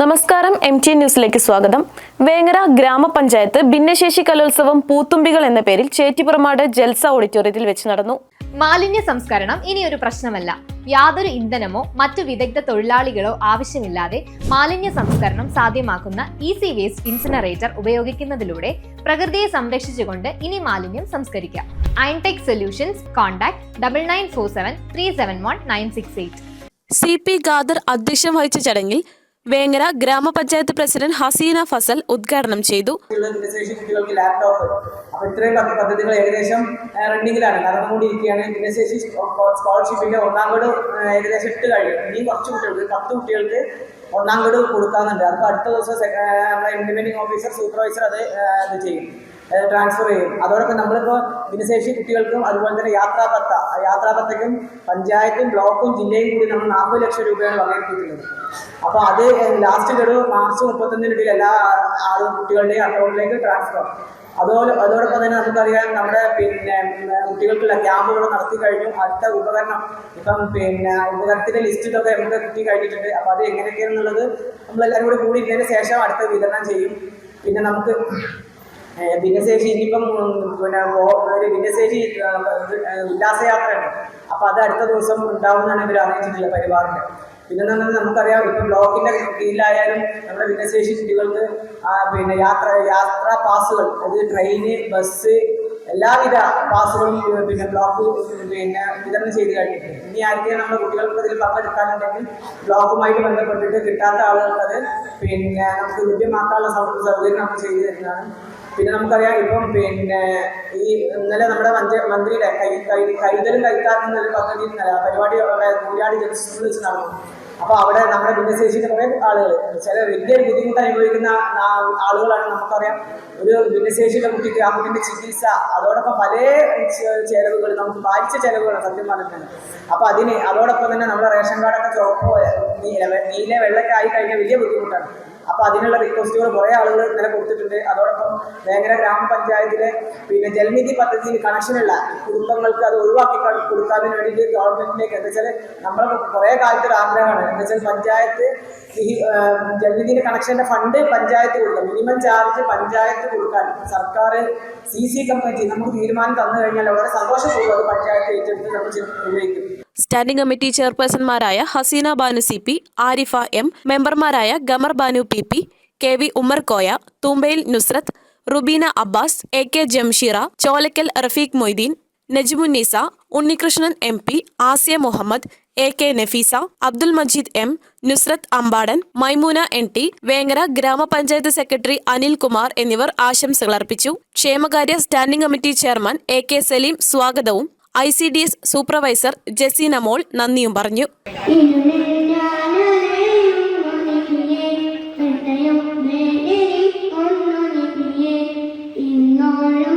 നമസ്കാരം M T ന്യൂസിലേക്ക് സ്വാഗതം. വേങ്ങര ഗ്രാമപഞ്ചായത്ത് ഭിന്നശേഷി കലോത്സവം പൂത്തുമ്പികൾ എന്ന പേരിൽ ചേറ്റിപ്പുറമാട് ജൽസ ഓഡിറ്റോറിയത്തിൽ വെച്ച് നടന്നു. മാലിന്യ സംസ്കരണം ഇനി ഒരു പ്രശ്നമല്ല. യാതൊരു ഇന്ധനമോ മറ്റു വിദഗ്ധ തൊഴിലാളികളോ ആവശ്യമില്ലാതെ മാലിന്യ സംസ്കരണം സാധ്യമാക്കുന്ന ഈസി വേസ്റ്റ് ഇൻസിനറേറ്റർ ഉപയോഗിക്കുന്നതിലൂടെ പ്രകൃതിയെ സംരക്ഷിച്ചുകൊണ്ട് ഇനി മാലിന്യം സംസ്കരിക്കാം. Irontech solutions contact double nine four seven three seven one nine six eight C P Khader അധ്യക്ഷം വഹിച്ച ചടങ്ങിൽ വേങ്ങര ഗ്രാമപഞ്ചായത്ത് പ്രസിഡന്റ് ഹസീന ഫസൽ ഉദ്ഘാടനം ചെയ്തു. പദ്ധതികൾ ഏകദേശം റണ്ണിങ്ങിലാണ്. നടന്നുകൊണ്ടിരിക്കുകയാണ്. ഭിന്നശേഷി സ്കോളർഷിപ്പിന്റെ ഒന്നാം ഗഡു ഏകദേശം എട്ട് കഴിയും ഇനി കുറച്ച് കുട്ടികൾക്ക് പത്ത് കുട്ടികൾക്ക് ഒന്നാം ഗഡു കൊടുക്കാന്നുണ്ട് അപ്പോൾ അടുത്ത ദിവസം നമ്മുടെ ഇംപ്ലിമെന്റിംഗ് ഓഫീസർ സൂപ്പർവൈസർ അത് ഇത് ചെയ്യും. ട്രാൻസ്ഫർ ചെയ്യും. അതോടൊപ്പം നമ്മളിപ്പോൾ ഭിന്നശേഷി കുട്ടികൾക്കും അതുപോലെ തന്നെ യാത്രാപത്ത യാത്രാപത്തയ്ക്കും പഞ്ചായത്തും ബ്ലോക്കും ജില്ലയും കൂടി നമ്മൾ നാൽപ്പത് ലക്ഷം രൂപയാണ് വകയിരുത്തിയിട്ടുള്ളത് അപ്പോൾ അത് ലാസ്റ്റ് ഒരു മാർച്ച് മുപ്പത്തൊന്നിനിടയിൽ എല്ലാ കുട്ടികളുടെയും അക്കൗണ്ടിലേക്ക് ട്രാൻസ്ഫർ അതുപോലെ അതോടൊപ്പം തന്നെ നമുക്കറിയാം നമ്മുടെ പിന്നെ കുട്ടികൾക്കുള്ള ക്യാമ്പുകൾ നടത്തി കഴിഞ്ഞു. അടുത്ത ഉപകരണം ഇപ്പം പിന്നെ ഉപകരണത്തിന്റെ ലിസ്റ്റിലൊക്കെ നമുക്ക് കിട്ടി കഴിഞ്ഞിട്ടുണ്ട്. അപ്പോൾ അത് എങ്ങനെയൊക്കെയാണെന്നുള്ളത് നമ്മളെല്ലാവരും കൂടി കൂടി ഇതിന് ശേഷം അടുത്ത വിതരണം ചെയ്യും. പിന്നെ നമുക്ക് ഭിന്നശേഷി ഇനിയിപ്പം പിന്നെ ഒരു ഭിന്നശേഷി ഉല്ലാസയാത്രയാണ്. അപ്പോൾ അത് അടുത്ത ദിവസം ഉണ്ടാവുമെന്നാണ് ഇവർ അറിയിച്ചിട്ടുള്ളത് പരിപാടിന്റെ പിന്നെ പറഞ്ഞാൽ നമുക്കറിയാം ഇപ്പം ബ്ലോക്കിന്റെ കീഴിലായാലും നമ്മുടെ ഭിന്നശേഷി കുട്ടികൾക്ക് പിന്നെ യാത്ര യാത്രാ പാസുകൾ അത് ട്രെയിന് ബസ് എല്ലാവിധ പാസുകളും പിന്നെ ബ്ലോക്ക് പിന്നെ വിതരണം ചെയ്ത് കഴിഞ്ഞിട്ടുണ്ട്. ഇനി ആർക്കെങ്കിലും നമ്മുടെ കുട്ടികൾക്ക് ഇതിൽ പങ്കെടുക്കാനുണ്ടെങ്കിൽ ബ്ലോക്കുമായിട്ട് ബന്ധപ്പെട്ടിട്ട് കിട്ടാത്ത ആളുകൾക്ക് അത് പിന്നെ നമുക്ക് ലഭ്യമാക്കാനുള്ള സൗകര്യം നമ്മൾ ചെയ്തു തരുന്നതാണ് പിന്നെ നമുക്കറിയാം ഇപ്പം പിന്നെ ഈ ഇന്നലെ നമ്മുടെ മന്ത്രി മന്ത്രിയുടെ കൈ കൈ കൈതലും കൈത്താക്കും ഒരു പദ്ധതി പരിപാടി അവിടെ കൂരാടി ജംഗ്ഷനിൽ വെച്ച് നടന്നു. അപ്പോൾ അവിടെ നമ്മുടെ ഭിന്നശേഷിയുടെ കുറേ ആളുകൾ ചില വലിയ ബുദ്ധിമുട്ട് അനുഭവിക്കുന്ന ആളുകളാണ് നമുക്കറിയാം. ഒരു ഭിന്നശേഷിയുടെ കുട്ടിക്ക് ആ കുട്ടിന്റെ ചികിത്സ അതോടൊപ്പം പല ചെലവുകൾ നമുക്ക് ഭാരിച്ച ചെലവുകളാണ് സത്യം പറഞ്ഞിട്ടുണ്ട് അപ്പോൾ അതിന് അതോടൊപ്പം തന്നെ നമ്മുടെ റേഷൻ കാർഡൊക്കെ ചുവപ്പോ നീല നീല വെള്ളയൊക്കെ ആയി കഴിഞ്ഞാൽ വലിയ ബുദ്ധിമുട്ടാണ്. അപ്പൊ അതിനുള്ള റിക്വസ്റ്റുകൾ കുറെ ആളുകൾ ഇന്നലെ കൊടുത്തിട്ടുണ്ട്. അതോടൊപ്പം വേങ്ങര ഗ്രാമപഞ്ചായത്തിലെ പിന്നെ ജലനിധി പദ്ധതിയിൽ കണക്ഷനുള്ള കുടുംബങ്ങൾക്ക് അത് ഒഴിവാക്കി കൊടുക്കാൻ വേണ്ടിയിട്ട് ഗവൺമെന്റിലേക്ക് എന്താ വെച്ചാൽ നമ്മൾ കുറേ കാലത്തൊരു ആഗ്രഹമാണ്. എന്താ വെച്ചാൽ പഞ്ചായത്ത് ഈ ജലനിധിയുടെ കണക്ഷന്റെ ഫണ്ട് പഞ്ചായത്ത് കൊടുക്കാം മിനിമം ചാർജ് പഞ്ചായത്ത് കൊടുക്കാൻ സർക്കാർ സി സി കമ്മിറ്റി നമുക്ക് തീരുമാനം തന്നു കഴിഞ്ഞാൽ വളരെ സന്തോഷപൂർവം അത് പഞ്ചായത്ത് ഏറ്റെടുത്ത് നമ്മൾ ഉപയോഗിക്കും standing committee ചെയർപേഴ്സൺമാരായ Haseena Banu C P Arifa M മെമ്പർമാരായ Gamar Banu P P K V Ummer Koya തൂമ്പയിൽ Nusrath Rubeena Abbas A K Jamsheera Cholakkal Rafeeq Moideen Najmunnisa Unnikrishnan M P Asiya Muhammad A K Nafeesa Abdul Majeed M Nusrath Ampadan Maimoona N T Vengara ഗ്രാമപഞ്ചായത്ത് secretary Anil Kumar എന്നിവർ ആശംസകൾ അർപ്പിച്ചു. ക്ഷേമകാര്യ standing committee chairman A K Saleem സ്വാഗതവും I C D S supervisor Jaseena Mol നന്ദിയും പറഞ്ഞു ഇന്നോളം